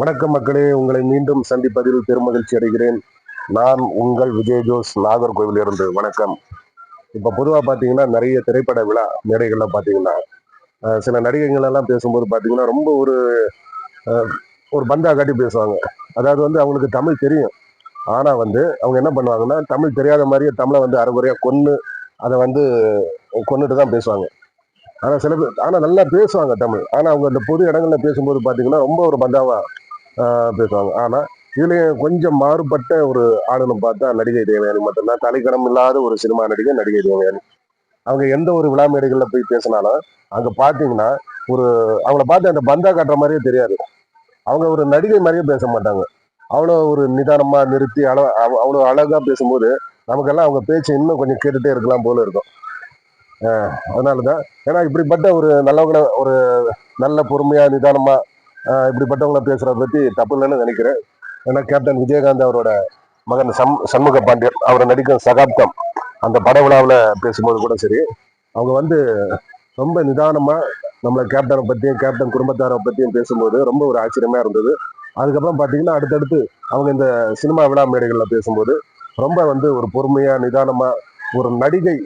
வணக்கம் மக்களே உங்களை மீண்டும் சந்திப்பதில் பெருமகிழ்ச்சி அடைகிறேன். நான் உங்கள் விஜய் ஜோஸ் நாகர்கோவில் இருந்து வணக்கம். இப்போ பொதுவாக பார்த்தீங்கன்னா நிறைய திரைப்பட விழா மேடைகளில் பார்த்தீங்கன்னா சில நடிகைகள் எல்லாம் பேசும்போது பார்த்தீங்கன்னா ரொம்ப ஒரு ஒரு பந்தா காட்டி பேசுவாங்க. அதாவது வந்து அவங்களுக்கு தமிழ் தெரியும். ஆனால் வந்து அவங்க என்ன பண்ணுவாங்கன்னா தமிழ் தெரியாத மாதிரியே தமிழை வந்து அரைகுறையாக கொன்று அதை வந்து கொண்டுட்டு தான் பேசுவாங்க. ஆனால் சில பேர் ஆனால் நல்லா பேசுவாங்க தமிழ். ஆனால் அவங்க அந்த பொது இடங்களில் பேசும்போது பார்த்தீங்கன்னா ரொம்ப ஒரு பந்தாவாக பேசுவாங்க. ஆனால் இதுலேயும் கொஞ்சம் மாறுபட்ட ஒரு ஆளுன்னு பார்த்தா நடிகை தேவயானி மட்டும்தான். தலைக்கணம் இல்லாத ஒரு சினிமா நடிகை நடிகை தேவயானி. அவங்க எந்த ஒரு விழா மேடைகளில் போய் பேசினாலும் அங்கே பார்த்தீங்கன்னா ஒரு அவங்கள பார்த்து அந்த பந்தா காட்டுற மாதிரியே தெரியாது. அவங்க ஒரு நடிகை மாதிரியே பேச மாட்டாங்க. அவ்வளோ ஒரு நிதானமாக நிறுத்தி அள அவ- அவ்வளோ அழகாக பேசும்போது நமக்கெல்லாம் அவங்க பேச்சு இன்னும் கொஞ்சம் கேட்டுட்டே இருக்கலாம் போல இருக்கும். அதனால தான் ஏன்னா இப்படிப்பட்ட ஒரு நல்லவங்கள ஒரு நல்ல பொறுமையாக நிதானமாக இப்படிப்பட்டவங்கள பேசுறத பத்தி தப்பு இல்லைன்னு நினைக்கிறேன். ஏன்னா கேப்டன் விஜயகாந்த் அவரோட மகன் சம் சண்முக பாண்டியன் அவரை நடிக்கும் சகாப்தம் அந்த பட விழாவில் பேசும்போது கூட சரி அவங்க வந்து ரொம்ப நிதானமாக நம்மளை கேப்டனை பற்றியும் கேப்டன் குடும்பத்தாரை பற்றியும் பேசும்போது ரொம்ப ஒரு ஆச்சரியமாக இருந்தது. அதுக்கப்புறம் பார்த்தீங்கன்னா அடுத்தடுத்து அவங்க இந்த சினிமா விழா மேடைகளில் பேசும்போது ரொம்ப வந்து ஒரு பொறுமையாக நிதானமாக ஒரு நடிகை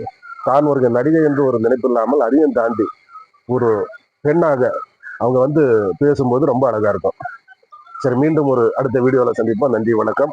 தான் ஒரு நடிகை என்று ஒரு நினைப்பு இல்லாமல் அதையும் தாண்டி ஒரு பெண்ணாக அவங்க வந்து பேசும்போது ரொம்ப அழகாக இருக்கும். சரி மீண்டும் ஒரு அடுத்த வீடியோவில் சந்திப்போம். நன்றி வணக்கம்.